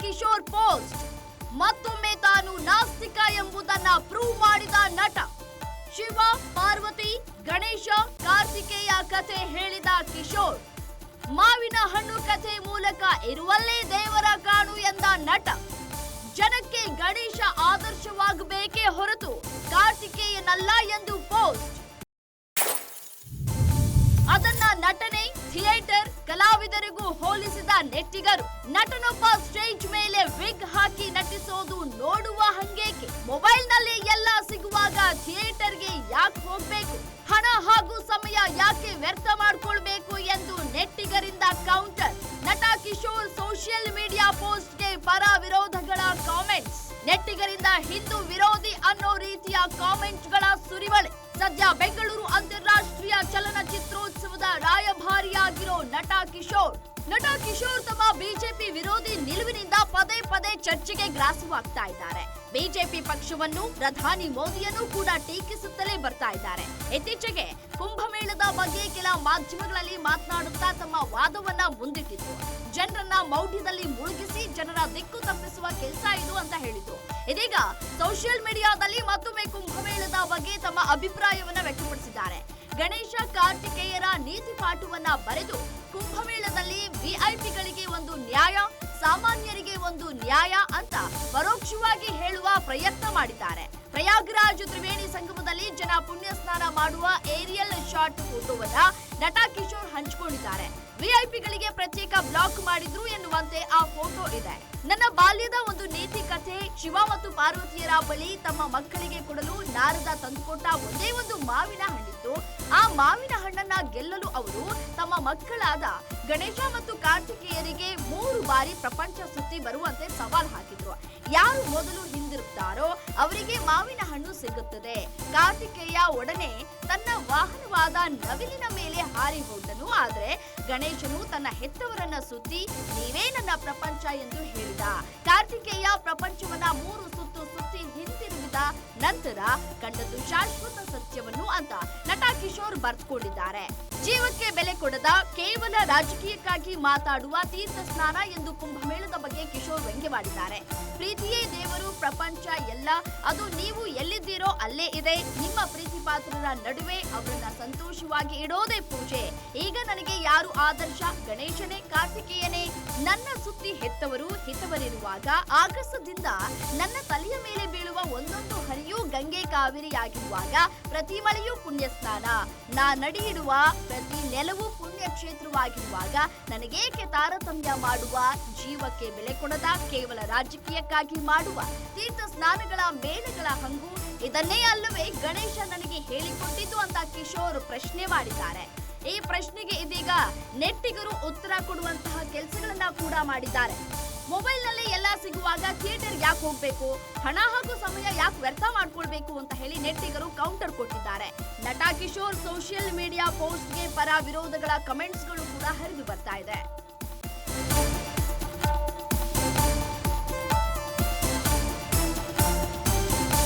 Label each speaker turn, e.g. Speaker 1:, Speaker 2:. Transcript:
Speaker 1: Kishore post. ಮತ್ತೊಮ್ಮೆ ತಾನು ನಾಸ್ತಿಕ ಎಂಬುದನ್ನ ಪ್ರೂವ್ ಮಾಡಿದ ನಟ. ಶಿವ, ಪಾರ್ವತಿ, ಗಣೇಶ, ಕಾರ್ತಿಕೇಯ ಕಥೆ ಹೇಳಿದ ಕಿಶೋರ್. ಮಾವಿನ ಹಣ್ಣು ಕಥೆ ಮೂಲಕ ಇರುವಲ್ಲೇ ದೇವರ ಕಾಣು ಎಂದ ನಟ. ಜನಕ್ಕೆ ಗಣೇಶ ಆದರ್ಶವಾಗಬೇಕೇ ಹೊರತು ಕಾರ್ತಿಕೇಯನಲ್ಲ ಎಂದು ಪೋಸ್ಟ್. ಕಲಾವಿದರಿಗೂ ಹೋಲಿಸಿದ ನೆಟ್ಟಿಗರು. ನಟನೊಬ್ಬ ಸ್ಟೇಜ್ ಮೇಲೆ ವಿಗ್ ಹಾಕಿ ನಟಿಸೋದು ನೋಡುವ ಹಂಗೇಕೆ? ಮೊಬೈಲ್ನಲ್ಲಿ ಎಲ್ಲ ಸಿಗುವಾಗ ಥಿಯೇಟರ್ಗೆ ಯಾಕೆ ಹೋಗ್ಬೇಕು? ಹಣ ಹಾಗೂ ಸಮಯ ಯಾಕೆ ವ್ಯರ್ಥ ಮಾಡ್ಕೊಳ್ಬೇಕು ಎಂದು ನೆಟ್ಟಿಗರಿಂದ ಕೌಂಟರ್. ನಟ ಕಿಶೋರ್ ಸೋಷಿಯಲ್ ಮೀಡಿಯಾ ಪೋಸ್ಟ್ಗೆ ಪರ ವಿರೋಧಗಳ ಕಾಮೆಂಟ್ಸ್. ನೆಟ್ಟಿಗರಿಂದ ಹಿಂದೂ ವಿರೋಧಿ ಅನ್ನೋ ರೀತಿಯ ಕಾಮೆಂಟ್ಗಳ ಸುರಿವಳೆ. ಸದ್ಯ ಬೆಂಗಳೂರು ಅಂತಾರಾಷ್ಟ್ರೀಯ ಚಲನಚಿತ್ರೋತ್ಸವದ ರಾಯಭಾರಿಯಾಗಿರೋ ನಟ ಕಿಶೋರ್. ನಟ ಕಿಶೋರ್ ತಮ್ಮ ಬಿಜೆಪಿ ವಿರೋಧಿ ನಿಲುವಿನಿಂದ ಪದೇ ಪದೇ ಚರ್ಚೆಗೆ ಗ್ರಾಸವಾಗ್ತಾ ಇದ್ದಾರೆ. ಬಿಜೆಪಿ ಪಕ್ಷವನ್ನು ಪ್ರಧಾನಿ ಮೋದಿಯನ್ನು ಕೂಡ ಟೀಕಿಸುತ್ತಲೇ ಬರ್ತಾ ಇದ್ದಾರೆ. ಇತ್ತೀಚೆಗೆ ಕುಂಭಮೇಳದ ಬಗ್ಗೆ ಕೆಲ ಮಾಧ್ಯಮಗಳಲ್ಲಿ ಮಾತನಾಡುತ್ತಾ ತಮ್ಮ ವಾದವನ್ನ ಮುಂದಿಟ್ಟಿದ್ರು. ಜನರನ್ನ ಮೌಢ್ಯದಲ್ಲಿ ಮುಳುಗಿಸಿ ಜನರ ದಿಕ್ಕು ತಪ್ಪಿಸುವ ಕೆಲಸ ಇದು ಅಂತ ಹೇಳಿದ್ರು. ಇದೀಗ ಸೋಷಿಯಲ್ ಮೀಡಿಯಾದಲ್ಲಿ ಮತ್ತೊಮ್ಮೆ ಕುಂಭಮೇಳದ ಬಗ್ಗೆ ತಮ್ಮ ಅಭಿಪ್ರಾಯವನ್ನ ವ್ಯಕ್ತಪಡಿಸಿದ್ದಾರೆ. ಗಣೇಶ ಕಾರ್ತಿಕೇಯರ ನೀತಿ ಪಾಠವನ್ನ ಬರೆದು ಕುಂಭಮೇಳದಲ್ಲಿ ವಿಐಪಿಗಳಿಗೆ ಒಂದು ನ್ಯಾಯ, ಸಾಮಾನ್ಯರಿಗೆ ಒಂದು ನ್ಯಾಯ ಅಂತ ಪರೋಕ್ಷವಾಗಿ ಹೇಳುವ ಪ್ರಯತ್ನ ಮಾಡಿದ್ದಾರೆ. ಪ್ರಯಾಗ್ರಾಜ್ ತ್ರಿವೇಣಿ ಸಂಗಮದಲ್ಲಿ ಜನ ಪುಣ್ಯ ಸ್ನಾನ ಮಾಡುವ ಏರಿಯಲ್ ಶಾಟ್ ಫೋಟೋವನ್ನ ನಟ ಕಿಶೋರ್ ಹಂಚಿಕೊಂಡಿದ್ದಾರೆ. ವಿಐಪಿಗಳಿಗೆ ಪ್ರತ್ಯೇಕ ಬ್ಲಾಕ್ ಮಾಡಿದ್ರು ಎನ್ನುವಂತೆ ಆ ಫೋಟೋ ಇದೆ. ನನ್ನ ಬಾಲ್ಯದ ಒಂದು ನೀತಿ ಕಥೆ ಶಿವ ಮತ್ತು ಪಾರ್ವತಿಯರ ಬಳಿ ತಮ್ಮ ಮಕ್ಕಳಿಗೆ ಕೊಡಲು ನಾರದ ತಂದುಕೊಟ್ಟ ಒಂದೇ ಒಂದು ಮಾವಿನ ಹಣ್ಣಿತ್ತು. ಆ ಮಾವಿನ ಹಣ್ಣನ್ನ ಗೆಲ್ಲಲು ಅವರು ತಮ್ಮ ಮಕ್ಕಳಾದ ಗಣೇಶ ಮತ್ತು ಕಾರ್ತಿಕೇಯರಿಗೆ ಮೂರು ಬಾರಿ ಪ್ರಪಂಚ ಸುತ್ತಿ ಬರುವಂತೆ ಸವಾಲ್ ಹಾಕಿದ್ರು. ಯಾರು ಮೊದಲು ಹಿಂದಿರುತ್ತಾರೋ ಅವರಿಗೆ ಮಾವಿನ ಹಣ್ಣು ಸಿಗುತ್ತದೆ. ಕಾರ್ತಿಕೇಯ ಒಡನೆ ತನ್ನ ವಾಹನವಾದ ನವಿಲಿನ ಮೇಲೆ ಹಾರಿ ಹೋದನು. ಆದ್ರೆ ಗಣೇಶನು ತನ್ನ ಹೆತ್ತವರನ್ನ ಸುತ್ತಿ, ನೀವೇ ನನ್ನ ಪ್ರಪಂಚ ಎಂದು ಹೇಳಿದ. ಕಾರ್ತಿಕೇಯ ಪ್ರಪಂಚವನ್ನ ಮೂರು ಸುತ್ತಿ ಹಿಂತಿರುಗಿದ ನಂತರ ಕಂಡದ್ದು ಶಾಶ್ವತ ಸತ್ಯವನ್ನು ಅಂತ ನಟ ಕಿಶೋರ್ ಬರೆದುಕೊಂಡಿದ್ದಾರೆ ಜೀವಕ್ಕೆ ಬೆಲೆ ಕೊಡದ ಕೇವಲ ರಾಜಕೀಯಕ್ಕಾಗಿ ಮಾತಾಡುವ ತೀರ್ಥ ಸ್ನಾನ ಎಂದು ಕುಂಭಮೇಳದ ಬಗ್ಗೆ ಕಿಶೋರ್ ವ್ಯಂಗ್ಯವಾಡಿದ್ದಾರೆ ಪ್ರೀತಿಯೇ ದೇವರು, ಪ್ರಪಂಚ ಎಲ್ಲ, ಅದು ನೀವು ಎಲ್ಲಿದ್ದೀರೋ ಅಲ್ಲೇ ಇದೆ. ನಿಮ್ಮ ಪ್ರೀತಿ ಪಾತ್ರರ ನಡುವೆ ಅವರನ್ನ ಸಂತೋಷವಾಗಿ ಇಡೋದೇ ಪೂಜೆ. ಈಗ ನನಗೆ ಯಾರು ಆದರ್ಶ? ಗಣೇಶನೇ, ಕಾರ್ತಿಕೇಯನೇ? ನನ್ನ ಸುತ್ತಿ ಹೆತ್ತವರು ಹಿತವರಿರುವಾಗ ಆಗಸದಿಂದ ನನ್ನ ತಲೆಯ ಮೇಲೆ ಬೀಳುವ ಒಂದೊಂದು ಹರಿಯೂ ಗಂಗೆ ಕಾವೇರಿಯಾಗಿರುವಾಗ ಪ್ರತಿ ಮಳೆಯೂ ಪುಣ್ಯ ಸ್ನಾನ ನಾ ನಡೆಯಿಡುವ ಪ್ರತಿ ನೆಲವೂ ಕ್ಷೇತ್ರವಾಗಿರುವಾಗ ನನಗೇಕೆ ತಾರತಮ್ಯ ಮಾಡುವ? ಜೀವಕ್ಕೆ ಬೆಲೆ ಕೊಡದ ಕೇವಲ ರಾಜಕೀಯಕ್ಕಾಗಿ ಮಾಡುವ. ತೀರ್ಥ ಸ್ನಾನಗಳ ಮೇಳಗಳ ಹಂಗು ಇದನ್ನೇ ಅಲ್ಲವೇ ಗಣೇಶ ನನಗೆ ಹೇಳಿಕೊಟ್ಟಿದ್ದು ಅಂತ ಕಿಶೋರ್ ಪ್ರಶ್ನೆ ಮಾಡಿದ್ದಾರೆ. ಈ ಪ್ರಶ್ನೆಗೆ ಇದೀಗ ನೆಟ್ಟಿಗರು ಉತ್ತರ ಕೊಡುವಂತಹ ಕೆಲಸಗಳನ್ನ ಕೂಡ ಮಾಡಿದ್ದಾರೆ. ಮೊಬೈಲ್ನಲ್ಲಿ ಎಲ್ಲ ಸಿಗುವಾಗ ಥಿಯೇಟರ್ ಯಾಕೆ ಹೋಗ್ಬೇಕು? ಹಣ ಹಾಗೂ ಸಮಯ ಯಾಕೆ ವ್ಯರ್ಥ ಮಾಡ್ಕೊಳ್ಬೇಕು ಅಂತ ಹೇಳಿ ನೆಟ್ಟಿಗರು ಕೌಂಟರ್ ಕೊಟ್ಟಿದ್ದಾರೆ. ನಟ ಕಿಶೋರ್ ಸೋಷಿಯಲ್ ಮೀಡಿಯಾ ಪೋಸ್ಟ್ಗೆ ಪರ ವಿರೋಧಗಳ ಕಮೆಂಟ್ಸ್ಗಳು ಕೂಡ ಹರಿದು ಬರ್ತಾ ಇದೆ.